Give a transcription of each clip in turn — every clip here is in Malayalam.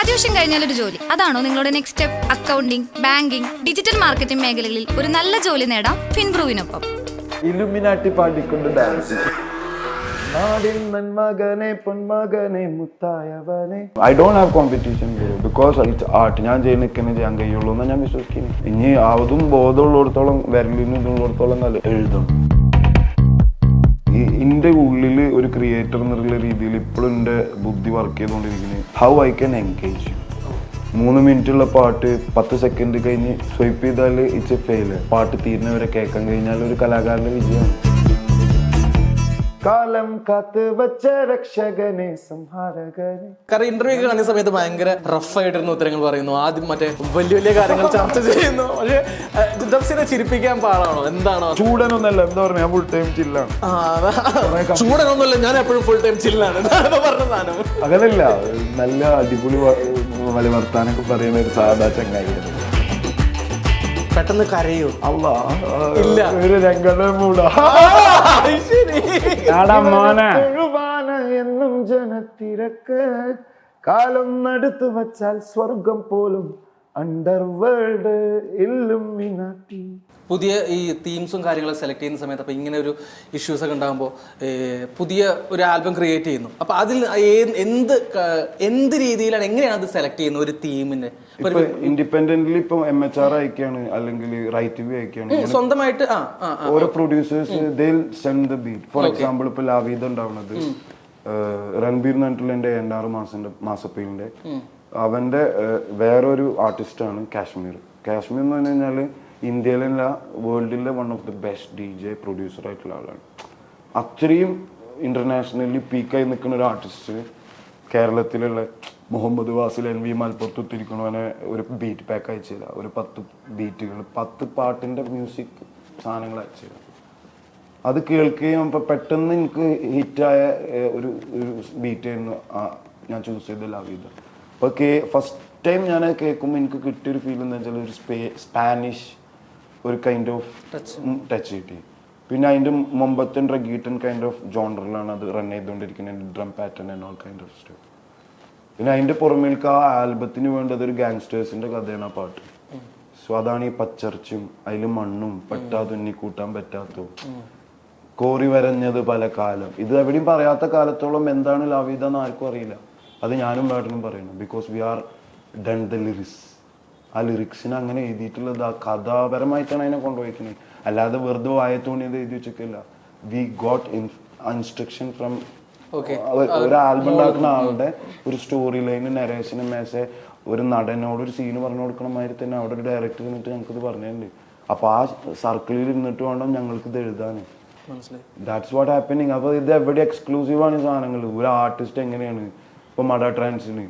ഗ്രാജുവേഷൻ കഴിഞ്ഞാൽ ഒരു ജോലി. അതാണോ നിങ്ങളുടെ next step accounting banking digital marketing മേഖലകളിൽ ഒരു നല്ല ജോലി നേടാം ഫിൻബ്രൂവിനൊപ്പം. ഇലുമിനാട്ടി പാടിക്കൊണ്ട് ഡാൻസ് നാടിൻ നന്മകനെ പൊന്മകനെ മുത്തായവനെ. I don't have competition because it's art ഞാൻ ചെയ്യുന്ന നിൽക്കുന്നത് ചെയ്യാൻ കഴിയുള്ളൂ എന്ന് ഞാൻ വിശ്വസിക്കുന്നു. ഇനി അതും ബോധമുള്ളിടത്തോളം വിരലിന് ഇതുള്ളിടത്തോളം എഴുതും എന്റെ ഉള്ളിൽ ഒരു ക്രിയേറ്റർ എന്നുള്ള രീതിയിൽ ഇപ്പോഴും എന്റെ ബുദ്ധി വർക്ക് ചെയ്തുകൊണ്ടിരിക്കുന്നത് ഹൗ ഐ ക്യാൻ എൻഗേജ് മൂന്ന് മിനിറ്റുള്ള പാട്ട് പത്ത് സെക്കൻഡ് കഴിഞ്ഞ് സ്വൈപ്പ് ചെയ്താൽ ഇറ്റ്സ് എ ഫെയിൽ പാട്ട് തീരുന്നവരെ കേൾക്കാൻ കഴിഞ്ഞാൽ ഒരു കലാകാരന്റെ വിജയമാണ്. കാലം കാത്ത് വച്ച രക്ഷകനെ സംഹാരകനെ. കാരണം ഇന്റർവ്യൂ കാണുന്ന സമയത്ത് ഭയങ്കര റഫ് ആയിട്ടിരുന്ന ഉത്തരങ്ങൾ പറയുന്നു. ആദ്യം മറ്റേ വലിയ വലിയ കാര്യങ്ങൾ ചർച്ച ചെയ്യുന്നു. പക്ഷേ ചിരിപ്പിക്കാൻ പാടാണോ? എന്താണോ? ചൂടനൊന്നല്ല എന്താ പറഞ്ഞ? ഞാൻ ഫുൾ ടൈം ചില്ലാണ് ചൂടനൊന്നുമല്ല. ഞാൻ എപ്പോഴും ഫുൾ ടൈം ചില്ലാണ് പറഞ്ഞതാണ് പറഞ്ഞ സാധനം. അങ്ങനല്ല നല്ല അടിപൊളി വർത്താനൊക്കെ പറയുന്ന ഒരു സാധാ ചങ്ങായി പെട്ടെന്ന് കരയോ. അല്ലാ ഇല്ല. ഒരു മൂടാ. ശരി. എന്നും ജനത്തിരക്ക്. കാലം നടുത്തു വച്ചാൽ സ്വർഗം പോലും അണ്ടർ വേൾഡ് ഇല്ലുമിനാട്ടി പുതിയ ഈ തീംസും കാര്യങ്ങളൊക്കെ സെലക്ട് ചെയ്യുന്ന സമയത്ത് അപ്പോൾ ഇങ്ങനെ ഒരു ഇഷ്യൂസ് ഒക്കെ ഉണ്ടാകുമ്പോൾ പുതിയ ഒരു ആൽബം ക്രിയേറ്റ് ചെയ്യുന്നു. അപ്പോൾ അതിൽ എന്ത് എന്ത് രീതിയിലാണ് എങ്ങനെയാണ് അത് സെലക്ട് ചെയ്യുന്നത് ഒരു തീമിനെ? ഇൻഡിപെൻഡന്റ് ഇൻഡിപെൻഡന്റ്ലി ഇപ്പൊ എം എച്ച് ആർ അയക്കാണ് അല്ലെങ്കിൽ റൈറ്റ് വി അയക്കാണ്. സ്വന്തമായിട്ട്. ഓരോ producers they send the beat for example ഇപ്പൊ ലാവീത ഉണ്ടാവുന്നത് രൺബീർ എന്റെ എൻ ആറ് മാസന്റെ മാസപ്പേലിന്റെ അവന്റെ ഏഹ്, വേറൊരു ആർട്ടിസ്റ്റാണ് കാശ്മീർ. കാശ്മീർ എന്ന് പറഞ്ഞു കഴിഞ്ഞാൽ ഇന്ത്യയിലല്ല വേൾഡിലെ one of the best DJ J producer ആയിട്ടുള്ള ആളാണ്. അത്രയും ഇന്റർനാഷണലി പീക്കായി നിൽക്കുന്ന ഒരു ആർട്ടിസ്റ്റ് കേരളത്തിലുള്ള മുഹമ്മദ് വാസിൽ എൻ വി മലപ്പുറത്ത് ഒത്തിരിക്കണവനെ ഒരു ബീറ്റ് പാക്ക് അയച്ചില്ല ഒരു പത്ത് ബീറ്റുകൾ പത്ത് പാട്ടിന്റെ മ്യൂസിക് സാധനങ്ങൾ അയച്ചില്ല അത് കേൾക്കുകയും അപ്പം പെട്ടെന്ന് എനിക്ക് ഹിറ്റായ ഒരു ഒരു ബീറ്റായിരുന്നു ഞാൻ ചൂസ് ചെയ്ത ലവീത അപ്പൊ കേ ഫസ്റ്റ് ടൈം ഞാൻ കേൾക്കുമ്പോൾ എനിക്ക് കിട്ടിയൊരു ഫീൽ എന്താ വെച്ചാൽ ഒരു സ്പേ സ്പാനിഷ് ഒരു കൈൻഡ് ഓഫ് ടച്ച് കിട്ടി. പിന്നെ അതിന്റെ മുമ്പത്തെ റഗീട്ടൻ കൈൻഡ് ഓഫ് ജോണ്ടറിലാണ് അത് റൺ ചെയ്തുകൊണ്ടിരിക്കുന്നത് drum pattern and all kind of stuff പിന്നെ അതിന്റെ പുറമേൽക്ക് ആ ആൽബത്തിന് വേണ്ടത് ഒരു ഗാങ്സ്റ്റേഴ്സിന്റെ കഥയാണ് ആ പാട്ട്. സോ അതാണ് ഈ പച്ചർച്ചും അതിൽ മണ്ണും പെട്ടാ തുന്നി കൂട്ടാൻ പറ്റാത്തോ കോറി വരഞ്ഞത് പല കാലം ഇത് എവിടെയും പറയാത്ത കാലത്തോളം എന്താണ് ലാവിത എന്ന് ആർക്കും അറിയില്ല. അത് ഞാനും വേട്ടനും പറയുന്നു because we are done the lyrics ആ ലിറിക്സിന് അങ്ങനെ എഴുതിയിട്ടുള്ളത് ആ കഥാപരമായിട്ടാണ് അതിനെ കൊണ്ടുപോയിക്കുന്നത് അല്ലാതെ വെറുതെ വായത്തോണി അത് എഴുതി വെച്ചിട്ടില്ല വി ഗോട്ട് ഇൻസ്ട്രക്ഷൻ ഫ്രം. ഒരു ആൽബം ഉണ്ടാക്കുന്ന ആളുടെ ഒരു സ്റ്റോറി ലൈന് നരേഷന് മേശ ഒരു നടനോട് ഒരു സീന് പറഞ്ഞു കൊടുക്കണ മാതിരി തന്നെ അവിടെ ഒരു ഡയറക്ടർ നിന്നിട്ട് ഞങ്ങൾക്ക് ഇത് പറഞ്ഞിട്ടുണ്ട്. അപ്പൊ ആ സർക്കിളിൽ ഇരുന്നിട്ട് വേണം ഞങ്ങൾക്ക് ഇത് എഴുതാൻ. ദാറ്റ്സ് വാട്ട് ഹാപ്പനിങ് അപ്പൊ ഇത് എവിടെ എക്സ്ക്ലൂസീവ് ആണ് ഈ സാധനങ്ങൾ ഒരു ആർട്ടിസ്റ്റ് എങ്ങനെയാണ്? ഇപ്പൊ മഡ ട്രാൻസിന്.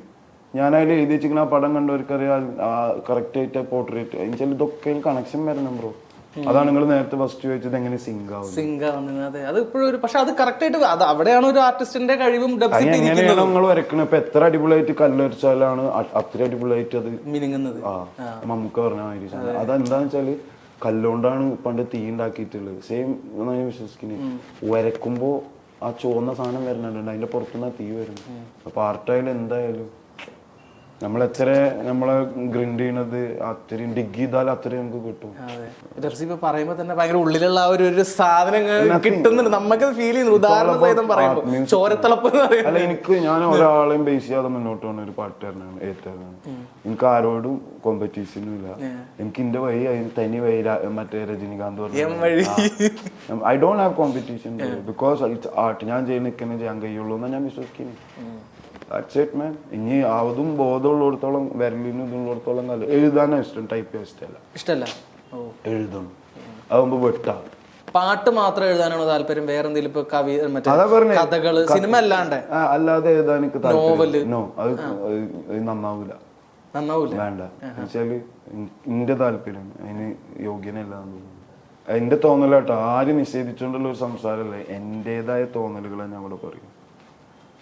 ഞാൻ അതിൽ എഴുതി വെച്ചിരിക്കുന്ന ആ പടം കണ്ടവർക്കറിയാം കറക്റ്റ് ആയിട്ട് പോർട്രേറ്റ് എന്നുവെച്ചാൽ ഇതൊക്കെ കണക്ഷൻ വരണം ബ്രോ അതാണ് നിങ്ങൾ നേരത്തെ ഫസ്റ്റ് ചോദിച്ചത് എങ്ങനെ സിങ്ക് ആവും സിംഗ അതെ. അത് ഇപ്പോഴും ഒരു പക്ഷെ അത് കറക്റ്റ് ആയിട്ട് അത് അവിടെയാണ് ഒരു ആർട്ടിസ്റ്റിന്റെ കഴിവും എങ്ങനെയാണ് നിങ്ങൾ വരക്കണത് ഇപ്പൊ എത്ര അടിപൊളിയായിട്ട് കല്ലൊരിച്ചാലാണ് അ- അത്ര അടിപൊളിയായിട്ട് അത് മിനുങ്ങുന്നത്? ആ മമ്മൂക്ക പറഞ്ഞ മാതിരി. അതെന്താന്ന് വെച്ചാൽ കല്ലുകൊണ്ടാണ് പണ്ട് തീ ഉണ്ടാക്കിയിട്ടുള്ളത്. സെയിം ഞാൻ വിശ്വസിക്കുന്നത് വരക്കുമ്പോ ആ ചുവന്ന സാധനം വരുന്നുണ്ട്. അതിന്റെ പുറത്തുനിന്ന് തീ വരുന്നു അപ്പൊ ആർട്ടായാലും എന്തായാലും നമ്മൾ എത്ര നമ്മളെ ഗ്രിൻഡ് ചെയ്യണത് അത്രയും ഡിഗ് ചെയ്താൽ അത്രയും നമുക്ക് കിട്ടും. ഇപ്പൊ പറയുമ്പോ തന്നെ ഭയങ്കര ഉള്ളിലുള്ള ആ ഒരു ഒരു സാധനം കിട്ടുന്നുണ്ട്. നമുക്ക് ഫീൽ ചെയ്യുന്നു ഉദാഹരണ സഹിതം. ചോരത്തിളപ്പ് അല്ല എനിക്ക് ഞാൻ ഒരാളെയും ബേസ് ചെയ്യാതെ മുന്നോട്ട് പോകുന്ന ഒരു പാട്ടുകാരനാണ് ഏറ്റവും എനിക്ക് ആരോടും കോമ്പറ്റീഷനും ഇല്ല. എനിക്ക് എന്റെ വഴി തനി വഴി മറ്റേ രജനികാന്ത് പറഞ്ഞു. I don't have competition because it's art ഞാൻ ചെയ്യുന്ന ചെയ്യാൻ കഴിയുള്ളൂ എന്നാ ഞാൻ വിശ്വസിക്കുന്നു That's it, മാൻ ഇനി അതും ബോധമുള്ളിടത്തോളം വിരലിനും ഇതുള്ളിടത്തോളം നല്ല. എഴുതാനാണ് ഇഷ്ടം ടൈപ്പ് ചെയ്യാൻ ഇഷ്ടമല്ല. ഇഷ്ടല്ല എഴുതും. എഴുതണം അതാകുമ്പോ വെട്ടാം. പാട്ട് മാത്രം എഴുതാനാണ് താല്പര്യം വേറെ എന്തെങ്കിലും ഇപ്പൊ കവി മറ്റേ കഥകൾ സിനിമ അല്ലാണ്ട്? അല്ലാതെ എഴുതാൻ എനിക്ക് നോവൽ. നോ അത് നന്നാവൂല. നന്നാവൂല? വേണ്ട. വെച്ചാൽ എന്റെ താല്പര്യം അതിന് യോഗ്യനല്ല എന്റെ തോന്നലാട്ടോ. ആര് നിഷേധിച്ചുകൊണ്ടുള്ള ഒരു സംസാരമല്ലേ എന്റേതായ തോന്നലുകളാണ് ഞാൻ അവിടെ പറയും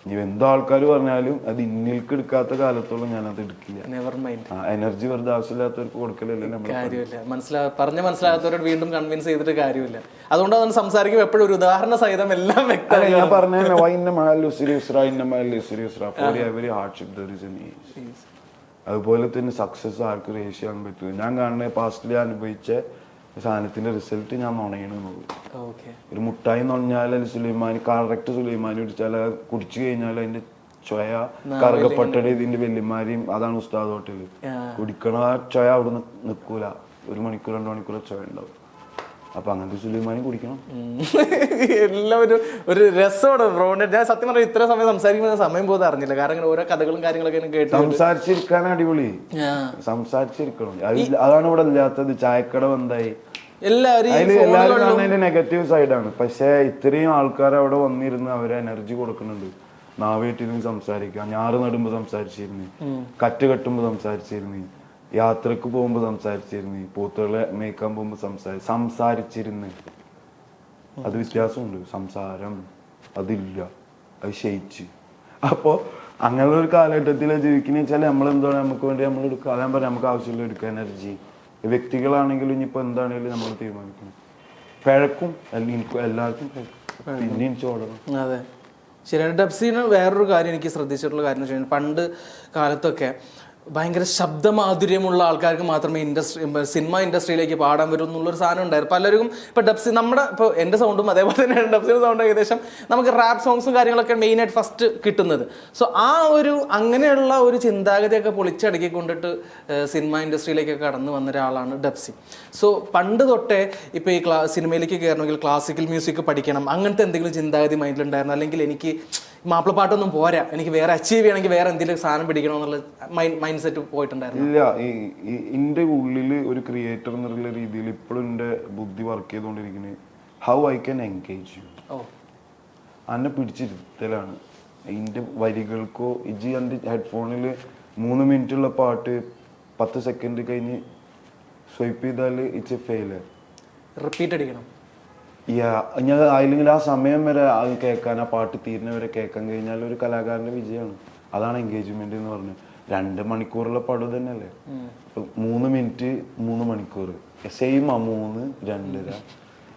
ഇനി എന്ത് ആൾക്കാർ പറഞ്ഞാലും അത് ഇന്നിൽക്ക് എടുക്കാത്ത കാലത്തോളം ഞാൻ അത് എടുക്കില്ല നെവർ മൈൻഡ് എനർജി വെറുതെ ആവശ്യമില്ലാത്തവർക്ക് കൊടുക്കലല്ലേ നമ്മൾ കാര്യമില്ല. മനസ്സിലാ പറഞ്ഞ മനസ്സിലാകാത്തവരോട് വീണ്ടും കൺവിൻസ് ചെയ്തിട്ട് കാര്യമില്ല. അതുകൊണ്ട് അതൊന്ന് സംസാരിക്കുമ്പോൾ എപ്പോഴും ഒരു ഉദാഹരണ സഹിതം എല്ലാം വ്യക്തമായി ഞാൻ പറഞ്ഞ ഇന്ന serious for hardship there is an അതുപോലെ തന്നെ സക്സസ് ആർക്കും റേഷ്യ ചെയ്യാൻ പറ്റില്ല ഞാൻ കാണുന്ന പാസ്റ്റിൽ അനുഭവിച്ച സാധനത്തിന്റെ റിസൾട്ട് ഞാൻ ഓക്കെ ഒരു മുട്ടായി നുണഞ്ഞാൽ അത് സുലൈമാനി കറക്റ്റ് സുലൈമാനി കുടിച്ചാൽ കുടിച്ചു കഴിഞ്ഞാൽ അതിന്റെ ചൊയ കറുകപ്പട്ടടി ഇതിന്റെ വെല്ലുമാരെയും അതാണ് ഉസ്താദ് ഹോട്ടൽ കുടിക്കണ ആ ചൊയ അവിടെ നിൽക്കൂല ഒരു മണിക്കൂർ രണ്ട് മണിക്കൂർ ചൊയ ഉണ്ടാവും. അപ്പൊ അങ്ങനത്തെ സുലൈമാനി കുടിക്കണം. എല്ലാവരും ഒരു ഒരു രസമാണ് ബ്രോണ്ട് ഞാൻ സത്യം പറഞ്ഞാൽ ഇത്ര സമയം സംസാരിക്കുമ്പോൾ സമയം പോകുന്നത് അറിഞ്ഞില്ല. കാരണം ഇങ്ങനെ ഓരോ കഥകളും കാര്യങ്ങളൊക്കെ കേട്ടു സംസാരിച്ചിരിക്കാൻ അടിപൊളി. സംസാരിച്ചിരിക്കണം. അതാണ് ഇവിടെ ഇല്ലാത്തത്. ചായക്കട വന്നായി എല്ലാവരും നെഗറ്റീവ് സൈഡാണ് പക്ഷെ ഇത്രയും ആൾക്കാർ അവിടെ വന്നിരുന്ന് അവരെ എനർജി കൊടുക്കുന്നുണ്ട്. നാവേറ്റിരുന്ന് സംസാരിക്കാം ഞാറ് നടുമ്പോ സംസാരിച്ചിരുന്നു കറ്റ് കെട്ടുമ്പോ സംസാരിച്ചിരുന്നു യാത്രയ്ക്ക് പോകുമ്പോ സംസാരിച്ചിരുന്നു പോത്തുകളെ മേക്കാൻ പോകുമ്പോ സംസാരി സംസാരിച്ചിരുന്നു. അത് വ്യത്യാസമുണ്ട്. സംസാരം അതില്ല. അത് ക്ഷയിച്ച്. അപ്പോ അങ്ങനെ ഒരു കാലഘട്ടത്തിൽ ജീവിക്കുന്ന വെച്ചാൽ നമ്മൾ എന്താണ് നമുക്ക് വേണ്ടി നമ്മൾ എടുക്കുക അതാ പറയാം നമുക്ക് ആവശ്യമുള്ള എടുക്കുക എനർജി വ്യക്തികളാണെങ്കിലും ഇനിയിപ്പോൾ എന്താണെങ്കിലും നമ്മൾ തീരുമാനിക്കണം. പിഴക്കും എല്ലാവർക്കും പിന്നെ എനിക്ക് ഓടണം അതെ. ശരിയാണ്. ഡബ്സിന് വേറൊരു കാര്യം എനിക്ക് ശ്രദ്ധിച്ചിട്ടുള്ള കാര്യം എന്ന് വെച്ച് കഴിഞ്ഞാൽ പണ്ട് കാലത്തൊക്കെ ഭയങ്കര ശബ്ദമാധുര്യമുള്ള ആൾക്കാർക്ക് മാത്രമേ ഇൻഡസ്ട്രി സിനിമ ഇൻഡസ്ട്രിയിലേക്ക് പാടാൻ വരും എന്നുള്ളൊരു സാധനം ഉണ്ടായിരുന്നു. പലരും ഇപ്പോൾ ഡബ്സി നമ്മുടെ ഇപ്പോൾ എന്റെ സൗണ്ടും അതേപോലെ തന്നെ ഡബ്സിന്റെ സൗണ്ട് ഏകദേശം നമുക്ക് റാപ്പ് സോങ്സും കാര്യങ്ങളൊക്കെ മെയിനായിട്ട് ഫസ്റ്റ് കിട്ടുന്നത്. സോ ആ ഒരു അങ്ങനെയുള്ള ഒരു ചിന്താഗതിയൊക്കെ പൊളിച്ചടക്കി കൊണ്ടിട്ട് സിനിമ ഇൻഡസ്ട്രിയിലേക്കൊക്കെ കടന്നു വന്ന ഒരാളാണ് ഡബ്സി. സോ പണ്ട് തൊട്ടേ ഇപ്പോൾ ഈ ക്ലാ സിനിമയിലേക്ക് കയറണമെങ്കിൽ ക്ലാസിക്കൽ മ്യൂസിക് പഠിക്കണം. അങ്ങനത്തെ എന്തെങ്കിലും ചിന്താഗതി മൈൻഡിലുണ്ടായിരുന്നു അല്ലെങ്കിൽ എനിക്ക് മാപ്പിളപ്പാട്ടൊന്നും പോരാ. എനിക്ക് വേറെ അച്ചീവ് ചെയ്യണമെങ്കിൽ വേറെ എന്തെങ്കിലും സാധനം പിടിക്കണമെന്നുള്ള മൈൻഡ് സെറ്റ് പോയിട്ടുണ്ടായിരുന്നു. ഇല്ല ഈ എന്റെ ഉള്ളിൽ ഒരു ക്രിയേറ്റർ എന്നുള്ള രീതിയിൽ ഇപ്പോഴും എന്റെ ബുദ്ധി വർക്ക് ചെയ്തുകൊണ്ടിരിക്കുന്നത് how I can engage you എന്നെ അന്നെ പിടിച്ചിരുത്തലാണ്. എന്റെ വരികൾക്കോ ഇജി എന്റെ ഹെഡ്ഫോണിൽ മൂന്ന് മിനിറ്റുള്ള പാട്ട് പത്ത് സെക്കൻഡ് കഴിഞ്ഞ് സ്വൈപ്പ് ചെയ്താൽ ഇറ്റ്സ് എ ഫെയിലർ റിപ്പീറ്റ് അടിക്കണം. ഞാൻ അല്ലെങ്കിൽ ആ സമയം വരെ അത് കേൾക്കാൻ ആ പാട്ട് തീരുന്ന വരെ കേൾക്കാൻ കഴിഞ്ഞാൽ ഒരു കലാകാരന്റെ വിജയമാണ്. അതാണ് എൻഗേജ്മെന്റ് എന്ന് പറഞ്ഞത് രണ്ട് മണിക്കൂറുള്ള പടം തന്നെയല്ലേ? മൂന്ന് മിനിറ്റ് മൂന്ന് മണിക്കൂർ സെയിം ആ മൂന്ന് രണ്ടര.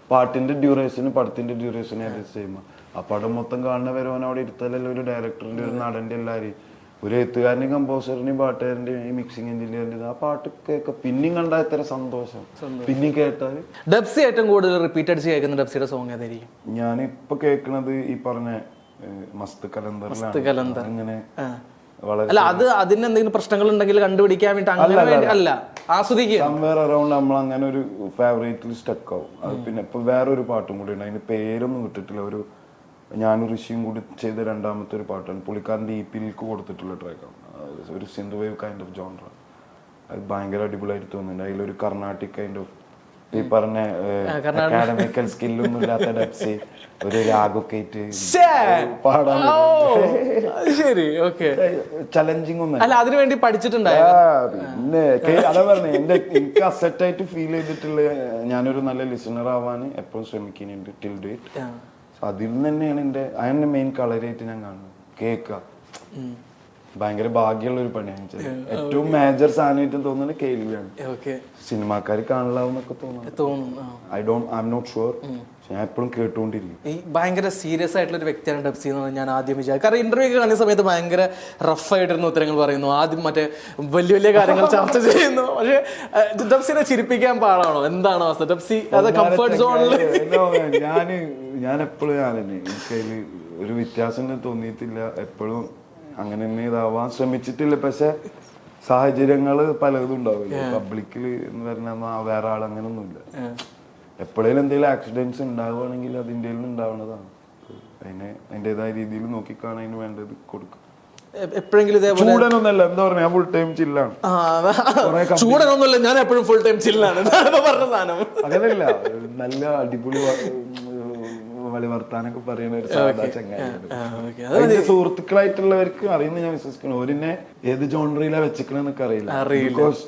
പാട്ടിന്റെ ഡ്യൂറേഷന് പടത്തിന്റെ ഡ്യൂറേഷന് ഏകദേശം സെയിം ആ. പടം മൊത്തം കാണുന്ന വരവൻ അവിടെ ഇരുത്തലല്ലേ ഒരു ഡയറക്ടറിന്റെ ഒരു നടന്റെ എല്ലാവരെയും. ഒരു എഴുത്തുകാരനെയും കമ്പോസറിനെയും പാട്ടുകാരന്റെയും ഈ മിക്സിംഗ് എഞ്ചിനീയറിന്റെ ആ പാട്ട് കേൾക്ക പിന്നെയും കണ്ടാൽ എത്ര സന്തോഷം. പിന്നെയും കേട്ടാൽ ഡബ്സി ഏറ്റവും കൂടുതൽ റിപ്പീറ്റ് അടിച്ച് കേൾക്കുന്ന ഡബ്സിയുടെ സോങ് ഏതായിരിക്കും? ഞാൻ ഇപ്പൊ കേൾക്കുന്നത് ഈ പറഞ്ഞ മസ്ത് കലന്തർ. അങ്ങനെ വളരെ അല്ല അത് അതിന് എന്തെങ്കിലും പ്രശ്നങ്ങൾ ഉണ്ടെങ്കിൽ കണ്ടുപിടിക്കാൻ വേണ്ടി അങ്ങനെ വേണ്ടി അല്ല. ആസ്വദിക്കുക സംവേർ അറൗണ്ട് നമ്മൾ അങ്ങനെ ഒരു ഫേവറേറ്റിൽ സ്റ്റക്ക് ആവും. അത് പിന്നെ ഇപ്പൊ വേറൊരു പാട്ടും കൂടി ഉണ്ട്. അതിന് പേരൊന്നും കിട്ടിട്ടില്ല ഒരു ഞാനും ഋഷിയും കൂടി ചെയ്ത രണ്ടാമത്തെ ഒരു പാട്ടാണ്. പുള്ളിക്കാരന്റെ ഇ പിയിലേക്ക് കൊടുത്തിട്ടുള്ള ട്രാക്കാണ് ഒരു synth wave kind of genre അത് ഭയങ്കര അടിപൊളിയായിട്ട് തോന്നുന്നുണ്ട്. അതിലൊരു കർണാട്ടിക് കൈൻഡ് ഓഫ് ഈ പറഞ്ഞ അക്കാഡമിക്കൽ സ്കില്ലൊന്നും ഇല്ലാത്ത ഡെപ്സി ഒരു രാഗൊക്കെ ആയിട്ട് പാടാൻ ശരി ഓക്കെ. ചലഞ്ചിങ് ഒന്നും അല്ല അതിനു വേണ്ടി പിന്നെ അതാ പറഞ്ഞേ എന്റെ എനിക്ക് അസെറ്റായിട്ട് ഫീൽ ചെയ്തിട്ടുള്ള ഞാനൊരു നല്ല ലിസണർ ആവാൻ എപ്പോഴും ശ്രമിക്കുന്നുണ്ട് ടിൽ ഡേറ്റ്. അതിൽ നിന്ന് തന്നെയാണ് എന്റെ അതന്നെ മെയിൻ കളറായിട്ട് ഞാൻ കാണുന്നത്. കേക്ക ഭയങ്കര ഭാഗ്യമുള്ള ഒരു പണിയാണ്. ഏറ്റവും മേജർ സാധനമായിട്ട് തോന്നുന്നത് കേൾവിയാണ് സിനിമാക്കാർ കാണലാവുന്നൊക്കെ തോന്നുന്നു. I don't I am not sure ഞാൻ എപ്പോഴും കേട്ടുകൊണ്ടിരിക്കും. ഈ ഭയങ്കര സീരിയസ് ആയിട്ടുള്ള ഒരു വ്യക്തിയാണ് ഡബ്സി എന്ന് ഞാൻ ആദ്യം വിചാരിച്ചു കാരണം ഇന്റർവ്യൂ ഒക്കെ കാണുന്ന സമയത്ത് ഭയങ്കര റഫായിട്ടിരുന്ന ഉത്തരങ്ങൾ പറയുന്നു. ആദ്യം മറ്റേ വലിയ വലിയ കാര്യങ്ങൾ ചർച്ച ചെയ്യുന്നു. പക്ഷേ ഡെപ്സിനെ ചിരിപ്പിക്കാൻ പാടാണോ? എന്താണോ അവസ്ഥ? ഡബ്സി അത് കംഫർട്ട് സോണിൽ ഞാൻ ഞാൻ എപ്പോഴും ഞാൻ തന്നെ എനിക്ക് അതിൽ ഒരു വ്യത്യാസം തോന്നിയിട്ടില്ല. എപ്പോഴും അങ്ങനെ തന്നെ ഇതാവാൻ ശ്രമിച്ചിട്ടില്ല. പക്ഷെ സാഹചര്യങ്ങൾ പലതും ഉണ്ടാവില്ല? പബ്ലിക്കിൽ എന്ന് പറഞ്ഞാൽ വേറെ ആൾ അങ്ങനൊന്നുമില്ല. എപ്പോഴേലും എന്തെങ്കിലും ആക്സിഡൻസ് ഉണ്ടാവുകയാണെങ്കിൽ അതിന്റെ ഉണ്ടാവുന്നതാണ്. അതിനെ അതിന്റെതായ രീതിയിൽ നോക്കിക്കാണാൻ വേണ്ടത് കൊടുക്കും. എപ്പോഴെങ്കിലും ഇതേപോലെ ചൂടനൊന്നല്ല എന്താ ഫുൾ ടൈം ചില്ലാണ് ചൂടനൊന്നുമില്ല. ഞാൻ എപ്പോഴും ഫുൾ ടൈം ചില്ലാണ് പറഞ്ഞ സാധനം. അങ്ങനെയല്ല. നല്ല അടിപൊളി വലിയ വർത്താനൊക്കെ പറയുന്ന ഒരു സാധാ ചങ്ങാതി സുഹൃത്തുക്കളായിട്ടുള്ളവർക്ക് അറിയുന്ന ഞാൻ വിശ്വസിക്കുന്നു. ഓരിനെ ഏത് ജോൺറിയിലാ വെച്ചിക്കണെന്നൊക്കെ അറിയില്ല. ബിക്കോസ്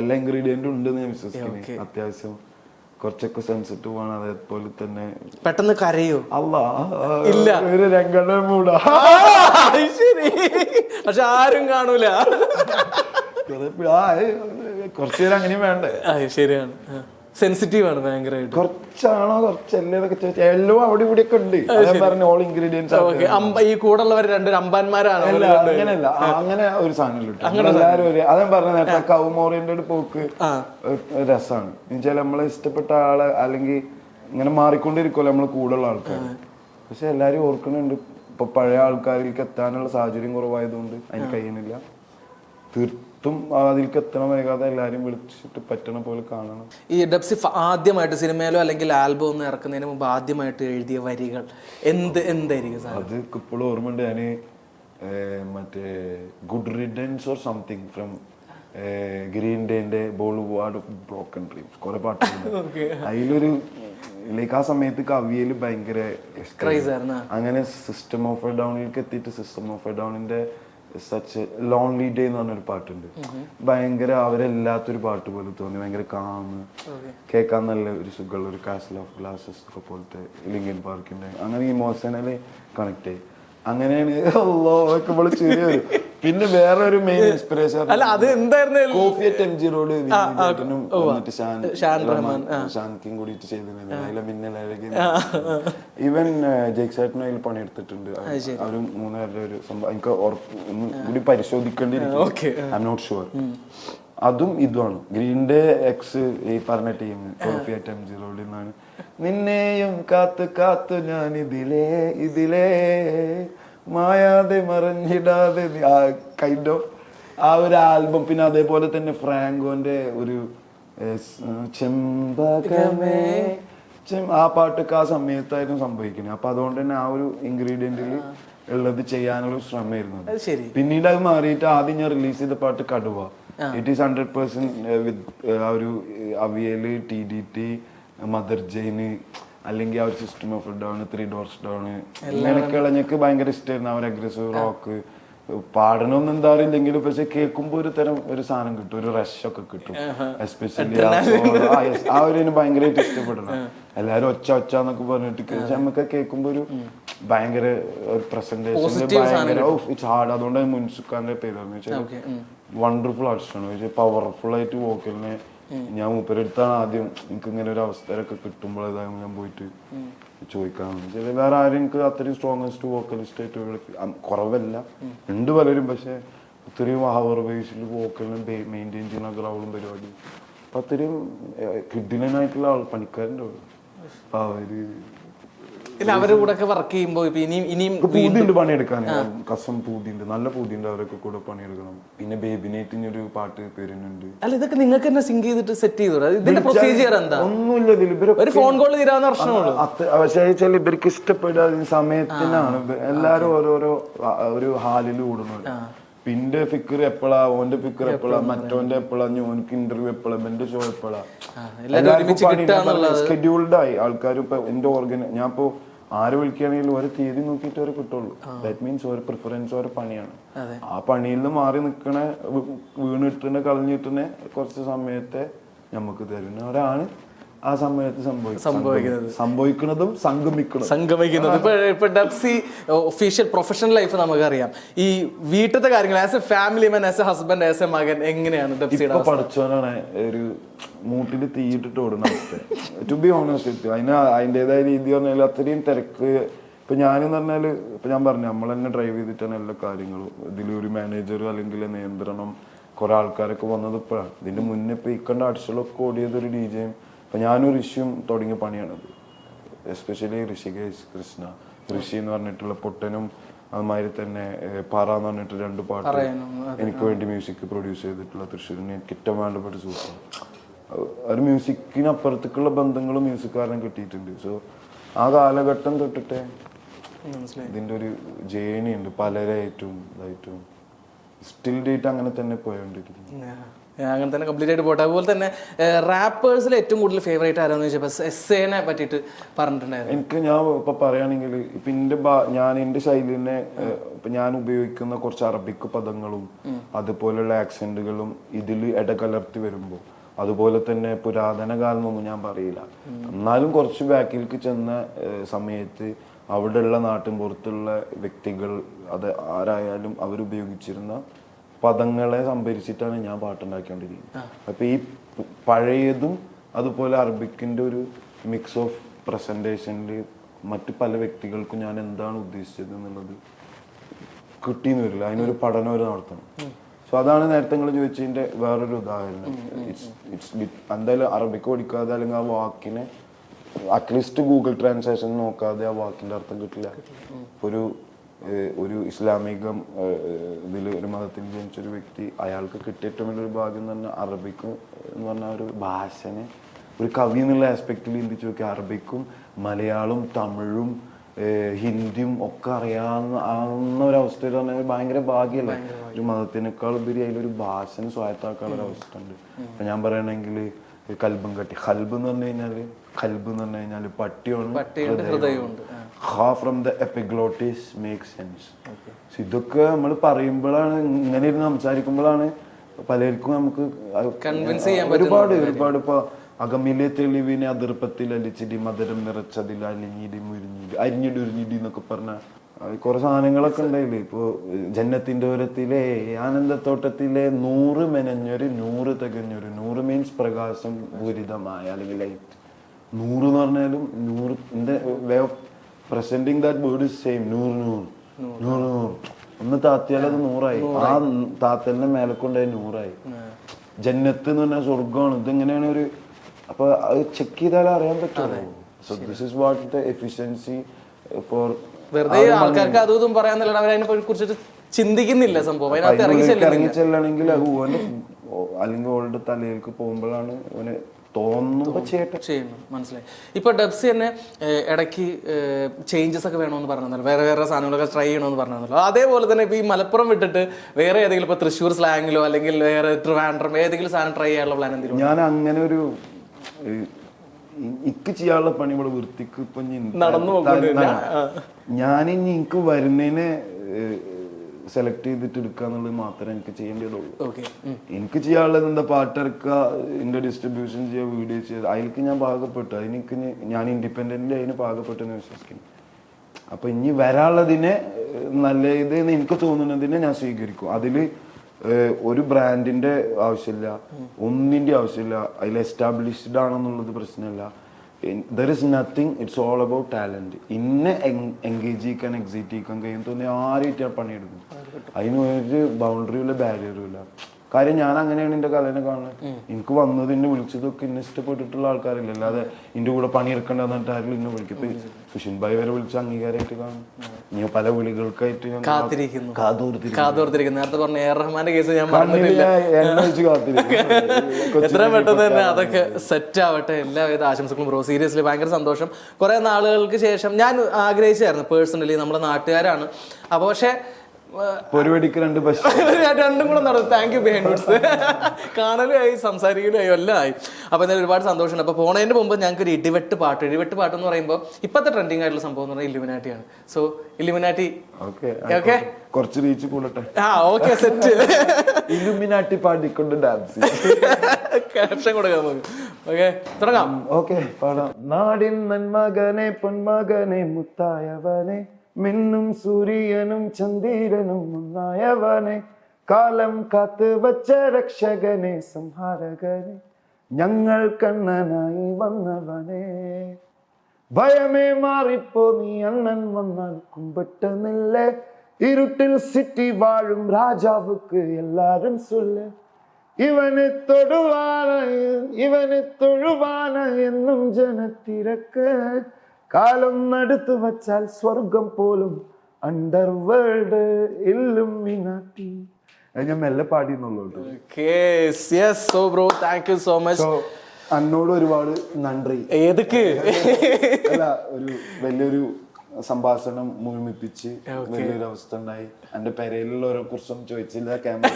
എല്ലാ ഇൻഗ്രീഡിയന്റും ഉണ്ടെന്ന് ഞാൻ വിശ്വസിക്കുന്നു. അത്യാവശ്യം കുറച്ചൊക്കെ സെൻസിറ്റീവ് ആണ്. അതേപോലെ തന്നെ പെട്ടെന്ന് കരയോ? അല്ല ഇല്ല. ഒരു രംഗണ്ണ മൂടാ. ശരി. പക്ഷെ ആരും കാണൂല. കുറച്ചു അങ്ങനെയും വേണ്ടേ? ശരിയാണ്. സെൻസിറ്റീവ് ആണ് ഭയങ്കരമായിട്ട് കുറച്ചാണോ കുറച്ചല്ലേ എന്നൊക്കെ എല്ലാം അവിടെ ഇവിടെ ഒക്കെ ഉണ്ട് പറഞ്ഞ ഓൾ ഇൻഗ്രീഡിയൻസ് ഈ കൂടെ ഉള്ളവർ രണ്ടൊരു അമ്പാന്മാരാണ് അങ്ങനെയല്ല. അങ്ങനെ ഒരു സാധനം കിട്ടും. എല്ലാവരും ഒരു അതാ പറഞ്ഞ നേരത്തെ കവും ഓറിയന്റഡ് പോക്ക് രസമാണ്. എന്നുവെച്ചാൽ നമ്മളെ ഇഷ്ടപ്പെട്ട ആൾ അല്ലെങ്കിൽ ഇങ്ങനെ മാറിക്കൊണ്ടിരിക്കുമല്ലോ നമ്മളെ കൂടുള്ള ആൾക്കാർ പക്ഷെ എല്ലാരും ഓർക്കുന്നുണ്ട്. ഇപ്പൊ പഴയ ആൾക്കാരിലേക്ക് എത്താനുള്ള സാഹചര്യം കുറവായതുകൊണ്ട് അതിന് കഴിയുന്നില്ല. തീർത്തും അതിലേക്ക് എത്തണം വൈകാതെ വിളിച്ചിട്ട് പറ്റണ പോലെ കാണണം. ഈ ഡബ്സി ആദ്യമായിട്ട് സിനിമയിലോ അല്ലെങ്കിൽ ആൽബം ഒന്നും ഇറക്കുന്നതിന് മുമ്പ് ആദ്യമായിട്ട് എഴുതിയ വരികൾ എന്ത് എന്തായിരിക്കും സാർ? അത് ഇപ്പോഴും ഓർമ്മയുണ്ട്. ഞാൻ മറ്റേ good riddance or something from Green ഡേന്റെ Boulevard of broken dreams കുറെ പാട്ടുണ്ട്. അതിലൊരു ലൈക്ക് ആ സമയത്ത് കവിയിൽ ഭയങ്കര അങ്ങനെ സിസ്റ്റം ഓഫ് എ ഡൗണിലേക്ക് എത്തിയിട്ട് സിസ്റ്റം ഓഫ് എ ഡൗണിന്റെ സച്ച് ലോൺലി ഡേ എന്ന് പറഞ്ഞൊരു പാട്ടുണ്ട്. ഭയങ്കര അവരെല്ലാത്തൊരു പാട്ട് പോലെ തോന്നി. ഭയങ്കര കാമ് കേൾക്കാൻ നല്ല ഒരു സുഖമുള്ള ഒരു കാസിൽ ഓഫ് ഗ്ലാസസ് ഒക്കെ പോലത്തെ ലിങ്കൻ പാർക്കിന്റെ അങ്ങനെ ഇമോഷണലി കണക്ട് ആയി. അങ്ങനെയാണ്. അല്ലോ ചെറിയ പിന്നെ വേറെ ഒരു മെയിൻ ഇൻസ്പിറേഷൻ അല്ല അത് എന്തായിരുന്നു? Coffee at M G road വിനീതേട്ടനും മറ്റേ ഷാൻ റഹ്മാൻ ഷാൻകിയും കൂടിയിട്ട് ചെയ്തിരുന്നു അതിലെ മിന്നലഴകി ഈവൻ ജയ്സാറ്റിനും അതിൽ പണിയെടുത്തിട്ടുണ്ട്. അവരും മൂന്നുപേരുടെ ഒരു സംഭവം. എനിക്ക് ഒന്നും കൂടി പരിശോധിക്കേണ്ടിയിരിക്കും. ഐ നോട്ട് ഷുവർ അതും ഇതുമാണ്. ഗ്രീൻ ഡേ എക്സ് ഈ പറഞ്ഞ team coffee at M G റോഡിൽ നിന്നാണ് നിന്നെയും കാത്തു കാത്തു ഞാൻ ഇതിലേ ഇതിലേ. മായാതെ മറഞ്ഞിടാതെ കൈൻഡ് ഓഫ് ആ ഒരു ആൽബം പിന്നെ അതേപോലെ തന്നെ ഫ്രാങ്കോന്റെ ഒരു ചെമ്പകമേ. ആ പാട്ടൊക്കെ ആ സമയത്തായിരുന്നു സംഭവിക്കുന്നത്. അപ്പൊ അതുകൊണ്ട് തന്നെ ആ ഒരു ഇൻഗ്രീഡിയന്റിൽ ഉള്ളത് ചെയ്യാനുള്ള ശ്രമമായിരുന്നു പിന്നീട് അത് മാറിയിട്ട് ആദ്യം ഞാൻ റിലീസ് ചെയ്ത പാട്ട് Kaduva. It is hundred percent with ആ ഒരു Avial Avial T D T Mother Jane അല്ലെങ്കിൽ ആ ഒരു System of Down Three Doors Down ഇങ്ങനെയൊക്കെയുള്ള ഞങ്ങൾക്ക് ഭയങ്കര ഇഷ്ടമായിരുന്നു അവർ അഗ്രസീവ് റോക്ക് പാടണമെന്ന് എന്താ അറിയില്ലെങ്കിലും പക്ഷെ കേൾക്കുമ്പോ ഒരു തരം ഒരു സാധനം കിട്ടും. ഒരു റഷ് ഒക്കെ കിട്ടും. എസ്പെഷ്യലി ആ ഒരു ഭയങ്കരമായിട്ട് ഇഷ്ടപ്പെടണം. എല്ലാരും ഒച്ച ഒച്ച എന്നൊക്കെ പറഞ്ഞിട്ട് പക്ഷെ നമുക്ക് കേൾക്കുമ്പോ ഒരു ഭയങ്കര ഒരു പ്രസന്റേഷൻ ഭയങ്കര ഇറ്റ്സ് ഹാർഡ് അതുകൊണ്ട് മുൻസുഖാന്റെ പേര് പറഞ്ഞു വണ്ടർഫുൾ ആർട്ടിസ്റ്റാണ് പവർഫുൾ ആയിട്ട് വോക്കലിനെ ഞാൻ മൂപ്പരെടുത്താണ് ആദ്യം എനിക്ക് ഇങ്ങനെ ഒരു അവസരമൊക്കെ കിട്ടുമ്പോഴേതായും ഞാൻ പോയിട്ട് ചോദിക്കാൻ ചില വേറെ ആരും എനിക്ക് അത്രയും സ്ട്രോങ്ങസ്റ്റ് വോക്കലിസ്റ്റ് ആയിട്ട് കുറവല്ല. ഉണ്ട് പലരും പക്ഷെ അത്രയും ഹവർ ബേസിൽ വോക്കലിനും മെയിന്റെയിൻ ചെയ്യുന്ന ഗ്രൗണ്ടും പരിപാടി. അപ്പൊ അത്രയും കിഡിലനായിട്ടുള്ള ആൾ പണിക്കാരുണ്ട് അവിടെ. അപ്പൊ അവർ ഇല്ല അവരുടെ കൂടെ ഒക്കെ വർക്ക് ചെയ്യുമ്പോൾ ഇപ്പൊ ഇനിയും ഇനിയും പൂതിണ്ട് പണിയെടുക്കാൻ. കസം പൂതിണ്ട് നല്ല പൂതിണ്ട് അവരൊക്കെ കൂടെ പണിയെടുക്കണം. പിന്നെ ബേബിനേറ്റ് ഒരു പാട്ട് പേരുന്നുണ്ട് അല്ല ഇതൊക്കെ നിങ്ങൾക്ക് തന്നെ സിങ്ക് ചെയ്തിട്ട് സെറ്റ് ചെയ്തു ഇതിന്റെ പ്രൊസീജിയർ എന്താ? ഒന്നുമില്ല ഇതിൽ ഒരു ഫോൺ കോൾ തീരാവുന്ന പ്രശ്നമുള്ളൂ. അത്ര- പക്ഷേ വെച്ചാൽ ഇവർക്ക് ഇഷ്ടപ്പെടാതെ സമയത്തിനാണ്. എല്ലാരും ഓരോരോ ഒരു ഹാലിൽ കൂടുന്നത്. പിന്നെ ഫിക്കർ എപ്പോഴാ ഓന്റെ ഫിക്കർ എപ്പോഴാ മറ്റോന്റെ എപ്പോഴാ ഓനക്ക് ഇന്റർവ്യൂ എപ്പോഴാ എന്റെ ഷോ എപ്പോഴാ സ്കെഡ്യൂൾഡ് ആയി. ആൾക്കാർ ഇപ്പൊ എന്റെ ഓർഗന ഞാൻ ഇപ്പോ ആര് വിളിക്കുകയാണെങ്കിലും ഒരു തീയതി നോക്കിയിട്ട് അവർ കിട്ടുള്ളൂ. ദാറ്റ് മീൻസ് ഒരു പ്രിഫറൻസ് ഒരു പണിയാണ്. ആ പണിയിൽ നിന്ന് മാറി നിൽക്കണ വീണിട്ടിനെ കളഞ്ഞിട്ടിനെ കുറച്ച് സമയത്തെ നമുക്ക് തരുന്നവരാണ് ആ സമയത്ത് സംഭവിക്കുന്നത്. സംഭവിക്കുന്നതും. സംഗമിക്കുന്നതും. സംഗമിക്കുന്നത്. ഇപ്പൊ ഇപ്പൊ ഡബ്സി ഒഫീഷ്യൽ പ്രൊഫഷണൽ ലൈഫ് നമുക്കറിയാം. ഈ വീട്ടിലത്തെ കാര്യങ്ങൾ as a family man as a husband as a മകൻ എങ്ങനെയാണ് ഡബ്സിയുടെ പഠിച്ചവനാണ് ഒരു മൂട്ടിൽ തീയിട്ടിട്ട് ഓടുന്ന അവസ്ഥ. ടു ബി ഓണസ്റ്റ് അതിന് അതിന്റെതായ രീതി പറഞ്ഞാൽ അത്രയും തിരക്ക്. ഇപ്പൊ ഞാനെന്ന് പറഞ്ഞാൽ ഇപ്പൊ ഞാൻ പറഞ്ഞു നമ്മൾ തന്നെ ഡ്രൈവ് ചെയ്തിട്ടാണ് എല്ലാ കാര്യങ്ങളും. ഇതിൽ ഒരു മാനേജർ അല്ലെങ്കിൽ നിയന്ത്രണം കുറെ ആൾക്കാരൊക്കെ വന്നത് ഇപ്പോഴാണ് ഇതിന്റെ മുന്നേ ഇപ്പൊ ഇക്കണ്ട അടിച്ചുകളൊക്കെ ഓടിയത് ഒരു ഡി ജെയും. ഇപ്പൊ ഞാനൊരു ഇഷ്യൂം തുടങ്ങിയ പണിയാണത്. എസ്പെഷ്യലി ഋഷികേശ് കൃഷ്ണ. ഋഷി എന്ന് പറഞ്ഞിട്ടുള്ള പൊട്ടനും അതുമാതിരി തന്നെ പാറ എന്ന് പറഞ്ഞിട്ട് രണ്ട് പാട്ട് എനിക്ക് വേണ്ടി മ്യൂസിക് പ്രൊഡ്യൂസ് ചെയ്തിട്ടുള്ള തൃശ്ശൂരിന് എനിക്ക് ഏറ്റവും വേണ്ടപ്പെട്ട സൂപ്പർ ഒരു മ്യൂസിക്കിനപ്പുറത്തേക്കുള്ള ബന്ധങ്ങളും മ്യൂസിക്കാരനും കിട്ടിയിട്ടുണ്ട്. സോ ആ കാലഘട്ടം തൊട്ടിട്ടേ ഇതിന്റെ ഒരു ജേണി ഉണ്ട്. പലരായിട്ടും ഇതായിട്ടും. സ്റ്റിൽ ഡേറ്റ് അങ്ങനെ തന്നെ പോയോണ്ടിരിക്കുന്നു. അങ്ങനെ തന്നെ കംപ്ലീറ്റ് ആയിട്ട് പോട്ടെ. അതുപോലെ തന്നെ റാപ്പേഴ്സിൽ ഏറ്റവും കൂടുതൽ ഫേവറേറ്റ് ആരാന്ന് ചോദിച്ചപ്പോൾ എസ് എനെ പറ്റിയിട്ട് പറഞ്ഞിട്ടുണ്ടായിരുന്നു. എനിക്ക് ഞാൻ ഇപ്പൊ പറയുകയാണെങ്കിൽ ഇപ്പൊ എന്റെ ഞാൻ എന്റെ ശൈലിനെ ഇപ്പൊ ഞാൻ ഉപയോഗിക്കുന്ന കുറച്ച് അറബിക് പദങ്ങളും അതുപോലെയുള്ള ആക്സെന്റുകളും ഇതിൽ ഇടകലർത്തി വരുമ്പോൾ അതുപോലെ തന്നെ പുരാതന കാലമൊന്നും ഞാൻ പറയില്ല. എന്നാലും കുറച്ച് ബാക്കിലേക്ക് ചെന്ന സമയത്ത് അവിടെയുള്ള നാട്ടിൻ പുറത്തുള്ള വ്യക്തികൾ അത് ആരായാലും അവരുപയോഗിച്ചിരുന്ന പദങ്ങളെ സംഭരിച്ചിട്ടാണ് ഞാൻ പാട്ടുണ്ടാക്കിക്കൊണ്ടിരിക്കുന്നത്. അപ്പൊ ഈ പഴയതും അതുപോലെ അറബിക്കിന്റെ ഒരു മിക്സ് ഓഫ് പ്രസന്റേഷനിൽ മറ്റു പല വ്യക്തികൾക്കും ഞാൻ എന്താണ് ഉദ്ദേശിച്ചത് എന്നുള്ളത് കിട്ടിയെന്ന് വരില്ല. അതിനൊരു പഠനം ഒരു നടത്തണം. സോ അതാണ് നേരത്തെ നിങ്ങൾ ചോദിച്ചതിന്റെ വേറൊരു ഉദാഹരണം. ഇറ്റ്സ് ഇറ്റ്സ് എന്തായാലും അറബിക്ക് പഠിക്കാതെ അല്ലെങ്കിൽ ആ വാക്കിനെ അറ്റ്ലീസ്റ്റ് ഗൂഗിൾ ട്രാൻസ്ലേഷൻ നോക്കാതെ ആ വാക്കിന്റെ അർത്ഥം കിട്ടില്ല. ഒരു ഒരു ഇസ്ലാമികം ഇതിൽ ഒരു മതത്തിൽ ജനിച്ച ഒരു വ്യക്തി അയാൾക്ക് കിട്ടിയ ഏറ്റവും വലിയൊരു ഭാഗ്യം എന്ന് പറഞ്ഞാൽ അറബിക്ക് എന്ന് പറഞ്ഞ ഒരു ഭാഷനെ ഒരു കവി എന്നുള്ള ആസ്പെക്റ്റിൽ ചിന്തിച്ച് നോക്കി അറബിക്കും മലയാളവും തമിഴും ഹിന്ദിയും ഒക്കെ അറിയാവുന്ന ആവുന്ന ഒരു അവസ്ഥയിൽ പറഞ്ഞാൽ ഭയങ്കര ഭാഗ്യമല്ലേ ഒരു മതത്തിനേക്കാൾ ഉപരി അതിലൊരു ഭാഷനെ സ്വായത്താക്കാനുള്ള ഒരു അവസ്ഥ ഉണ്ട്. ഇപ്പൊ ഞാൻ പറയണെങ്കിൽ കൽബും കട്ടി. ഹൽബ് എന്ന് പറഞ്ഞു കഴിഞ്ഞാൽ കൽബ് എന്ന് പറഞ്ഞു കഴിഞ്ഞാൽ പട്ടിയാണ് ഹൃദയമുണ്ട്. ആ. ഹാ from the epiglottis make sense. ഇതൊക്കെ നമ്മൾ പറയുമ്പോഴാണ് ഇങ്ങനെ ഇരുന്ന് സംസാരിക്കുമ്പോഴാണ് പലർക്കും നമുക്ക് ഒരുപാട് ഒരുപാട് ഇപ്പൊ അകമിലെ തെളിവിനെ അതിർപ്പത്തിൽ അലിച്ചിടി മധുരം നിറച്ചതിൽ അലിഞ്ഞിടി മുരിഞ്ഞിടി അരിഞ്ഞിടി ഉരിഞ്ഞിടി എന്നൊക്കെ പറഞ്ഞ കുറെ സാധനങ്ങളൊക്കെ ഉണ്ടായില്ലേ? ഇപ്പോ ജന്നത്തിന്റെ ഓരത്തിലെ ആനന്ദത്തോട്ടത്തിലെ നൂറ് മെനഞ്ഞൊരു നൂറ് തികഞ്ഞൊരു നൂറ് മീൻസ് പ്രകാശം പൂരിതമായ അല്ലെങ്കിൽ ലൈറ്റ് നൂറ് എന്ന് പറഞ്ഞാലും നൂറ് എന്റെ way of presenting that word is same നൂറ് നൂറ്. നൂറ്. നൂറ് ഒന്ന് താത്തിയാൽ അത് നൂറായി. ആ താത്തലിന്റെ മേലെ കൊണ്ടായി നൂറായി ജന്നത്ത് എന്ന് പറഞ്ഞാൽ സ്വർഗമാണ് ഇതെങ്ങനെയാണ് ഒരു അപ്പൊ അത് ചെക്ക് ചെയ്താൽ അറിയാൻ പറ്റുള്ളൂ. So this is what the efficiency for വെറുതെ ആൾക്കാർക്ക് അതും ഇതും പറയാന്നല്ലാണ്ട് അവരതിനെ കുറിച്ചിട്ട് ചിന്തിക്കുന്നില്ല സംഭവം. അതിനകത്ത് ഇറങ്ങി ഇറങ്ങി ചെല്ലണമെങ്കിൽ അത് ഓന്റെ ഓ- അല്ലെങ്കിൽ ഓളുടെ തലയിലേക്ക് പോകുമ്പോഴാണ് ഓന് ചെയ്യണം മനസ്സിലായി. ഇപ്പൊ ഡബ്സ് തന്നെ ഇടയ്ക്ക് ചേഞ്ചസ് ഒക്കെ വേണമെന്ന് പറഞ്ഞു വേറെ വേറെ സാധനങ്ങളൊക്കെ ട്രൈ ചെയ്യണമെന്ന് പറഞ്ഞല്ലോ അതേപോലെ തന്നെ ഇപ്പൊ ഈ മലപ്പുറം വിട്ടിട്ട് വേറെ ഏതെങ്കിലും ഇപ്പൊ തൃശ്ശൂർ സ്ലാങ്ങിലോ അല്ലെങ്കിൽ വേറെ ട്രിവാൻഡ്രം ഏതെങ്കിലും സാധനം ട്രൈ ചെയ്യാനുള്ള പ്ലാൻ എന്തെങ്കിലും ഞാൻ അങ്ങനെ ഒരു ഇക്ക് ചെയ്യാനുള്ള പണി ഇവിടെ വൃത്തിക്ക് ഇപ്പൊ നടന്നു ഞാൻ ഇനി എനിക്ക് വരുന്നതിനെ സെലക്ട് ചെയ്തിട്ട് എടുക്കുക എന്നുള്ളത് മാത്രമേ എനിക്ക് ചെയ്യേണ്ടതുള്ളൂ. എനിക്ക് ചെയ്യാനുള്ളത് എന്താ പാട്ടിറക്കുക എന്റെ ഡിസ്ട്രിബ്യൂഷൻ ചെയ്യുക വീഡിയോ ചെയ്യുക അതിലേക്ക് ഞാൻ പാകപ്പെട്ടു. അതിനെനിക്ക് ഞാൻ ഇൻഡിപെൻഡന്റ് അതിന് പാകപ്പെട്ടെന്ന് വിശ്വസിക്കുന്നു. അപ്പൊ ഇനി വരാനുള്ളതിനെ നല്ല ഇത് എന്ന് എനിക്ക് തോന്നുന്നതിനെ ഞാൻ സ്വീകരിക്കും. അതിൽ ഒരു ബ്രാൻഡിന്റെ ആവശ്യമില്ല. ഒന്നിന്റെ ആവശ്യമില്ല. അതിൽ എസ്റ്റാബ്ലിഷ്ഡ് ആണെന്നുള്ളത് പ്രശ്നമല്ല. There is nothing it's all about talent ഇന്നെ എൻഗേജ് ചെയ്യിക്കാൻ എക്സൈറ്റ് ചെയ്യിക്കാൻ കഴിയും തോന്നി ആരായിട്ട് പണിയെടുക്കും? അതിന് ഒരു ബൗണ്ടറിയും ഇല്ല ബാരിയറും ഇല്ല. കാര്യം ഞാൻ അങ്ങനെയാണ് എന്റെ കലനെ കാണുന്നത് എനിക്ക് വന്നത് എന്നെ വിളിച്ചതൊക്കെ എന്നെ ഇഷ്ടപ്പെട്ടിട്ടുള്ള ആൾക്കാരില്ല? അല്ലാതെ എന്റെ കൂടെ പണിയെടുക്കേണ്ട എന്നിട്ട് ആരെങ്കിലും എന്നെ വിളിക്കും സുഷിൻ ഭായ് വരെ വിളിച്ച അംഗീകാരമായിട്ട് കാണും. ഇനി പല വിളികൾക്കായിട്ട് ഞാൻ കാത്തിരിക്കുന്നു. കാതോർത്തിരിക്കും കാതോർത്തിരിക്കുന്നു. നേരത്തെ പറഞ്ഞ എ ആർ റഹ്മാന്റെ കേസ് ഞാൻ മറന്നിട്ടില്ല. എത്രയും പെട്ടെന്ന് തന്നെ അതൊക്കെ സെറ്റ് ആവട്ടെ. എല്ലാവിധ ആശംസകളും ബ്രോ. സീരിയസ്ലി ഭയങ്കര സന്തോഷം. കുറെ നാളുകൾക്ക് ശേഷം ഞാൻ ആഗ്രഹിച്ചായിരുന്നു പേഴ്സണലി നമ്മുടെ നാട്ടുകാരാണ്. അപ്പൊ പക്ഷേ രണ്ട് കൂടെ നടന്നു. താങ്ക് യു ബിഹൈൻഡ് കാണലുമായി സംസാരിക്കലായി എല്ലാം ആയി. അപ്പൊ എന്തായാലും ഒരുപാട് സന്തോഷമുണ്ട്. അപ്പൊ പോണതിന് മുമ്പ് ഞങ്ങൾക്ക് ഒരു ഇടിവെട്ട് പാട്ട്. ഇടിവെട്ട് പാട്ട് എന്ന് പറയുമ്പോൾ ഇപ്പോഴത്തെ ട്രെൻഡിങ് ആയിട്ടുള്ള സംഭവം എന്ന് പറഞ്ഞാൽ ഇലുമിനാറ്റിയാണ് സോ ഇലിമിനാറ്റി ഓക്കെ ഓക്കെ കുറച്ച് റീച്ച് കൂടട്ടെ. ആ ഓക്കെ സെറ്റ് ഇലുമിനാട്ടി പാടിക്കൊണ്ട് ഡാൻസ് ക്യാപ്ഷൻ കൊടുക്കാം നമുക്ക്. ഓക്കെ തുടങ്ങാം. ഓക്കെ പാടാം. നാടിൻ നന്മകനെ പൊന്മകനെ മുത്തായവനെ മിന്നും സൂര്യനും ചന്ദ്രനും ഒന്നായവനെ. കാലം കാത്ത് വച്ച രക്ഷകനെ സംഹാരകനെ. ഞങ്ങൾ കണ്ണനായി വന്നവനെ. ഭയമേ മാറിപ്പോ നീ അണ്ണൻ വന്നാൽ കുമ്പിട്ടെന്നില്ലേ ഇരുട്ടിൽ സിറ്റി വാഴും രാജാവുക്ക് എല്ലാരും ചൊല്ല് ഇവന് തൊടുവാന ഇവന് തൊഴുവാന എന്നും ജനത്തിരക്ക്. കാലം നടുത്തു വച്ചാൽ സ്വർഗം പോലും അണ്ടർ വേൾഡ് ഞാൻ മെല്ലെ പാടിയെന്നുള്ളൂ. So bro thank you so much അന്നോട് ഒരുപാട് നന്ദി. ഏതൊക്കെ? അല്ല ഒരു വലിയൊരു സംഭാഷണം മുഴുമിപ്പിച്ച് വലിയൊരു അവസ്ഥ ഉണ്ടായി. എന്റെ പെരയിലുള്ളവരെ കുറിച്ചും ചോദിച്ചില്ല ക്യാമറ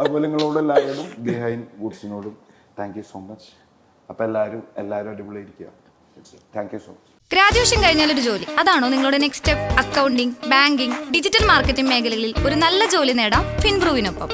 അതുപോലെ നിങ്ങളോട് എല്ലാവരോടും ബിഹൈൻഡ് ഗുഡ്സിനോടും താങ്ക് യു സോ മച്ച് അപ്പൊ എല്ലാരും എല്ലാവരും അടിപൊളിയായിരിക്കുക. ഗ്രാജുവേഷൻ കഴിഞ്ഞാൽ ഒരു ജോലി. അതാണോ നിങ്ങളുടെ next step accounting banking digital marketing മേഖലകളിൽ ഒരു നല്ല ജോലി നേടാം ഫിൻബ്രൂവിനൊപ്പം.